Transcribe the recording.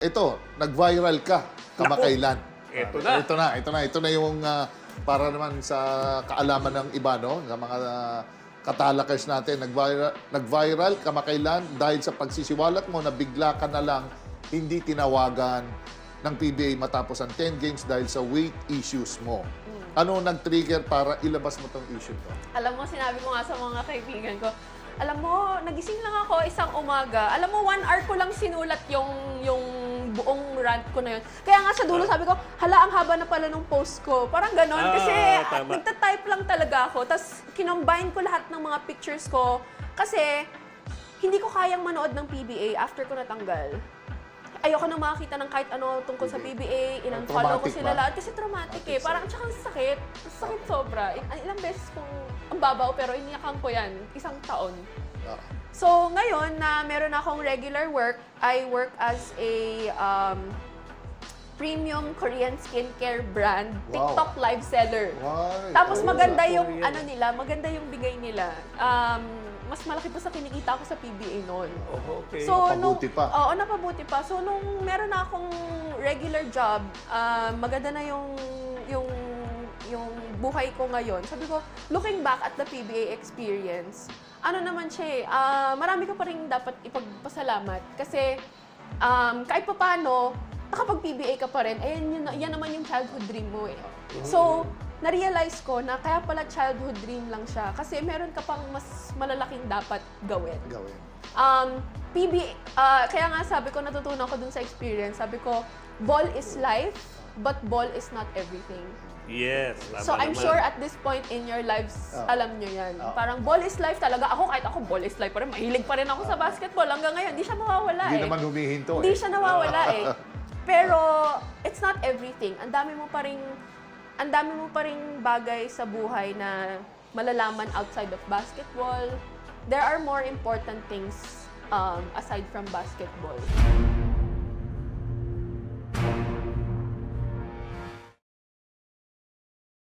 Ito, nag-viral ka kamakailan. Ito Ah, na. Ito na, ito na. Ito na yung ah, para naman sa kaalaman ng iba, no? Sa mga ah, katalakers natin. Nag-viral, nag-viral kamakailan dahil sa pagsisiwalat mo na bigla ka na lang hindi tinawagan ng PBA matapos ang 10 games dahil sa weight issues mo. Ano nag-trigger para ilabas mo tong issue to? Alam mo, sinabi ko nga sa mga kaibigan ko, alam mo, nagising lang ako isang umaga. Alam mo, one hour ko lang sinulat yung, yung buong rant ko na yun. Kaya nga sa dulo sabi ko, hala, ang haba na pala nung post ko. Parang ganon. Ah, kasi tama. nagta-type lang talaga ako. Tapos, kinombine ko lahat ng mga pictures ko. Kasi, hindi ko kayang manood ng PBA after ko natanggal. Ayoko na makakita ng kahit ano tungkol sa PBA, in-unfollow ko sila lahat kasi traumatic Traumatic eh. Parang tsaka ang sakit. Ang sakit sobra. Il- ilang beses kong ang babaw pero iniyakan ko yan. Isang taon. Ah, So ngayon na meron akong regular work, I work as a um, premium Korean skincare brand, Wow. TikTok live seller. why? Tapos maganda yung ano nila, maganda yung bigay nila. Um, mas malaki pa sa kinikita ko sa PBA noon. Oh, okay. So, Napabuti nung, pa. Oo, napabuti pa. So, nung meron na akong regular job, ah, maganda na yung buhay ko ngayon. Sabi ko, looking back at the PBA experience, ano naman siya eh, ah, marami ko pa rin dapat ipagpasalamat. Kasi, um, kahit pa paano, nakapag-PBA ka pa rin, eh, yun, yan naman yung childhood dream mo eh. So, na-realize ko na kaya pala childhood dream lang siya kasi meron ka pang mas malalaking dapat gawin. Gawin. Um, PB, ah, kaya nga sabi ko, natutunan ko dun sa experience, sabi ko, ball is life, but ball is not everything. Yes. So I'm naman. sure at this point in your lives, Ah. alam nyo yan. Ah. Parang ball is life talaga. Ako, kahit ako, ball is life pa rin. Mahilig pa rin ako sa basketball. Hanggang ngayon, di siya mawawala Hindi eh. naman humihinto Hindi eh. siya nawawala eh. Pero, it's not everything. Ang dami mo pa rin, ang dami mo pa rin bagay sa buhay na malalaman outside of basketball. There are more important things um, aside from basketball.